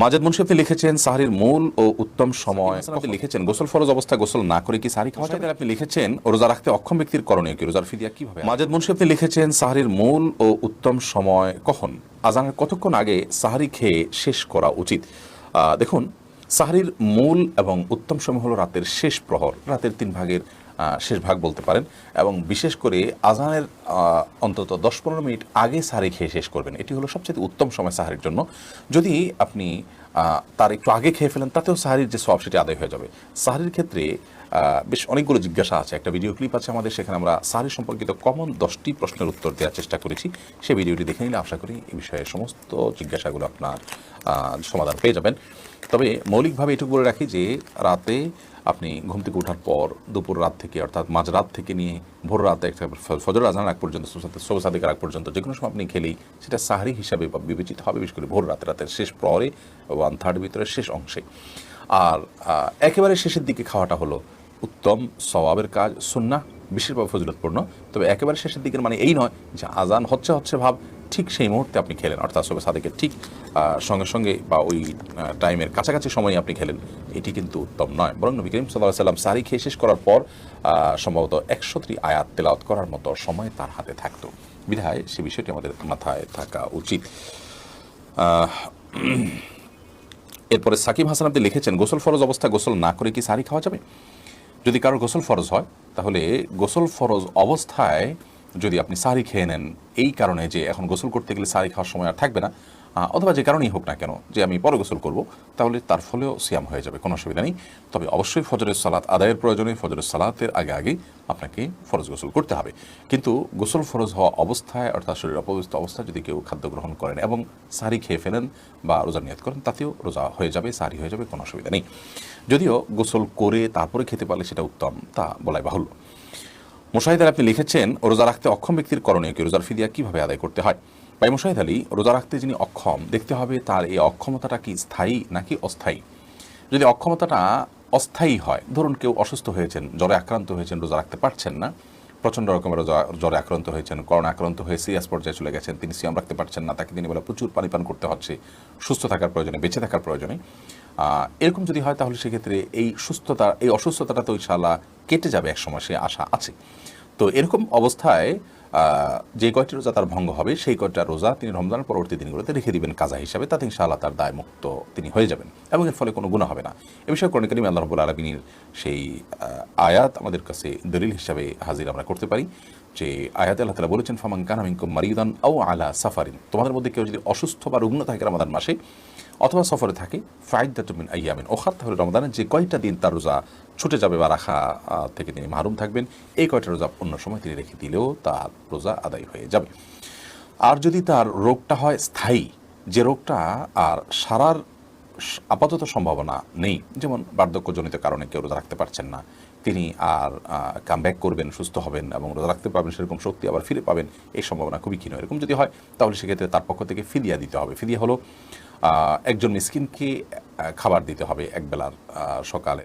মাজেদ মুন্সি আপনি লিখেছেন, সাহারির মূল ও উত্তম সময়। আপনি লিখেছেন, গোসল ফরজ অবস্থা, গোসল না করে কি সাহারি খাওয়া যাবে আপনি লিখেছেন, রোজা রাখতে অক্ষম ব্যক্তির করণীয় কি? রোজার ফিদিয়া কীভাবে মাজেদ মুন্সি আপনি লিখেছেন, সাহারির মূল ও উত্তম সময় কখন? আজানের কতক্ষণ আগে সাহারি খেয়ে শেষ করা উচিত? দেখুন সাহারির মূল এবং উত্তম সময় হলো রাতের শেষ প্রহর, রাতের তিন ভাগের শেষ ভাগ বলতে পারেন। এবং বিশেষ করে আজানের অন্তত দশ পনেরো মিনিট আগে সাহারি খেয়ে শেষ করবেন। এটি হলো সবচেয়ে উত্তম সময় সাহারির জন্য। যদি আপনি তার একটু আগে খেয়ে ফেলেন, তাতেও সাহারির যে সব সেটি আদায় হয়ে যাবে। সাহারির ক্ষেত্রে বেশ অনেকগুলো জিজ্ঞাসা আছে। একটা ভিডিও ক্লিপ আছে আমাদের, সেখানে আমরা সাহারি সম্পর্কিত কমন দশটি প্রশ্নের উত্তর দেওয়ার চেষ্টা করেছি। সেই ভিডিওটি দেখে নিলে আশা করি এই বিষয়ে সমস্ত জিজ্ঞাসাগুলো আপনার সমাধান পেয়ে যাবেন। তবে মৌলিকভাবে এটুকু বলে রাখি যে, রাতে আপনি ঘুম থেকে ওঠার পর দুপুর রাত থেকে, অর্থাৎ মাঝরাত থেকে নিয়ে ভোর রাতে একটা ফজর আজান আগ পর্যন্ত সোসাদিকের আগ পর্যন্ত যে কোনো সময় আপনি খেলেই সেটা সাহারি হিসাবে বিবেচিত হবে, বিশেষ করে ভোর রাতে, রাতের শেষ প্রহরে ওয়ান থার্ড ভিতরে শেষ অংশে। আর একেবারে শেষের দিকে খাওয়াটা হলো উত্তম সওয়াবের কাজ সুন্না বিশেষভাবে ফজিলতপূর্ণ। তবে একেবারে শেষের দিকের মানে এই নয় যে আজান হচ্ছে হচ্ছে ভাব ঠিক সেই মুহূর্তে আপনি খেলেন, অর্থাৎ সবে সাদেকের ঠিক সঙ্গে সঙ্গে বা ওই টাইমের কাছাকাছি সময়ে আপনি খেলেন, এটি কিন্তু উত্তম নয়। বরং নবী করিম সাল্লাহ সাল্লাম সারি খেয়ে শেষ করার পর সম্ভবত একশোটি আয়াত তেলাওয়াত করার মতো সময় তার হাতে থাকতো। বিধায় সে বিষয়টি আমাদের মাথায় থাকা উচিত। এরপরে সাকিব হাসান আপনি লিখেছেন, গোসল ফরজ অবস্থা গোসল না করে কি সারি খাওয়া যাবে? যদি কারোর গোসল ফরজ হয়, তাহলে গোসল ফরজ অবস্থায় যদি আপনি সারি খেয়ে নেন, এই কারণে যে এখন গোসল করতে গেলে সারি খাওয়ার সময় আর থাকবে না অথবা যে কারণেই হোক না কেন, যে আমি পরে গোসল করব, তাহলে তার ফলেও সিয়াম হয়ে যাবে, কোনো অসুবিধা নেই। তবে অবশ্যই ফজরের সালাত আদায়ের প্রয়োজনে ফজরের সালাতের আগে আগে আপনাকে ফরজ গোসল করতে হবে। কিন্তু গোসল ফরজ হওয়া অবস্থায়, অর্থাৎ শরীর অপবিত্র অবস্থায় যদি কেউ খাদ্য গ্রহণ করেন এবং সারি খেয়ে ফেলেন বা রোজা নিয়ত করেন, তাতেও রোজা হয়ে যাবে, সারি হয়ে যাবে, কোনো অসুবিধা নেই। যদিও গোসল করে তারপরে খেতে পারলে সেটা উত্তম, তা বলাই বাহুল্য। মুশাহিদ আলী, আপনি লিখেছেন, রোজা রাখতে অক্ষম ব্যক্তির করণীয় কি? রোজার ফিদিয়া কীভাবে আদায় করতে হয়? ভাই, মুশাহিদ আলী, রোজা রাখতে যিনি অক্ষম, দেখতে হবে তার এই অক্ষমতাটা কি স্থায়ী নাকি অস্থায়ী? যদি অক্ষমতাটা অস্থায়ী হয়, ধরুন কেউ অসুস্থ হয়েছেন, জ্বরে আক্রান্ত হয়েছেন, রোজা রাখতে পারছেন না, প্রচণ্ড রকমের জ্বরে আক্রান্ত হয়েছেন, করোনা আক্রান্ত হয়ে সিরিয়াস পর্যায়ে চলে গেছেন, তিনি সিয়াম রাখতে পারছেন না, তাকে তিনি বলে প্রচুর পানি পান করতে হচ্ছে, সুস্থ থাকার প্রয়োজনে, বেঁচে থাকার প্রয়োজনে। এরকম যদি হয় তাহলে সেক্ষেত্রে এই সুস্থতা, এই অসুস্থতাটা তো ইনশাআল্লাহ কেটে যাবে এক সময় সে আশা আছে। তো এরকম অবস্থায় যে কয়টি রোজা তার ভঙ্গ হবে, সেই কয়টা রোজা তিনি রমজানের পরবর্তী দিনগুলোতে রেখে দিবেন কাজা হিসাবে। তাতে ইনশাআল্লাহ তার দায় মুক্ত তিনি হয়ে যাবেন এবং এর ফলে কোনো গুণা হবে না। এ বিষয়ে কোরআন করিম আল্লাহ রবুল আলমিনের সেই আয়াত আমাদের কাছে দলিল হিসাবে হাজির আমরা করতে পারি। যে আয়াত আল্লাহ তালা বলেছেন, ফামান কানামিঙ্কুম মারিদান ও আলা সাফারিন। তোমাদের মধ্যে কেউ যদি অসুস্থ বা রুগ্ন থাকে রমাদান মাসে অথবা সফরে থাকে ফাইদাতুমিন আইয়ামিন। ওখাত তাহলে রমদানের যে কয়টা দিন তার রোজা ছুটে যাবে বা রাখা থেকে তিনি মাহরুম থাকবেন, এই কয়টা রোজা অন্য সময় তিনি রেখে দিলেও তার রোজা আদায় হয়ে যাবে। আর যদি তার রোগটা হয় স্থায়ী, যে রোগটা আর সারার আপাতত সম্ভাবনা নেই, যেমন বার্ধক্যজনিত কারণে কেউ রোজা রাখতে পারছেন না তিনি আর কাম ব্যাক করবেন, সুস্থ হবেন এবং রোজা রাখতে পারবেন, সেরকম শক্তি আবার ফিরে পাবেন, এই সম্ভাবনা খুবই ক্ষীণ। এরকম যদি হয়, তাহলে সেক্ষেত্রে তার পক্ষ থেকে ফিদিয়া দিতে হবে। ফিদিয়া হলো একজন মিসকিনকে খাবার দিতে হবে একবেলার বেলার সকালে।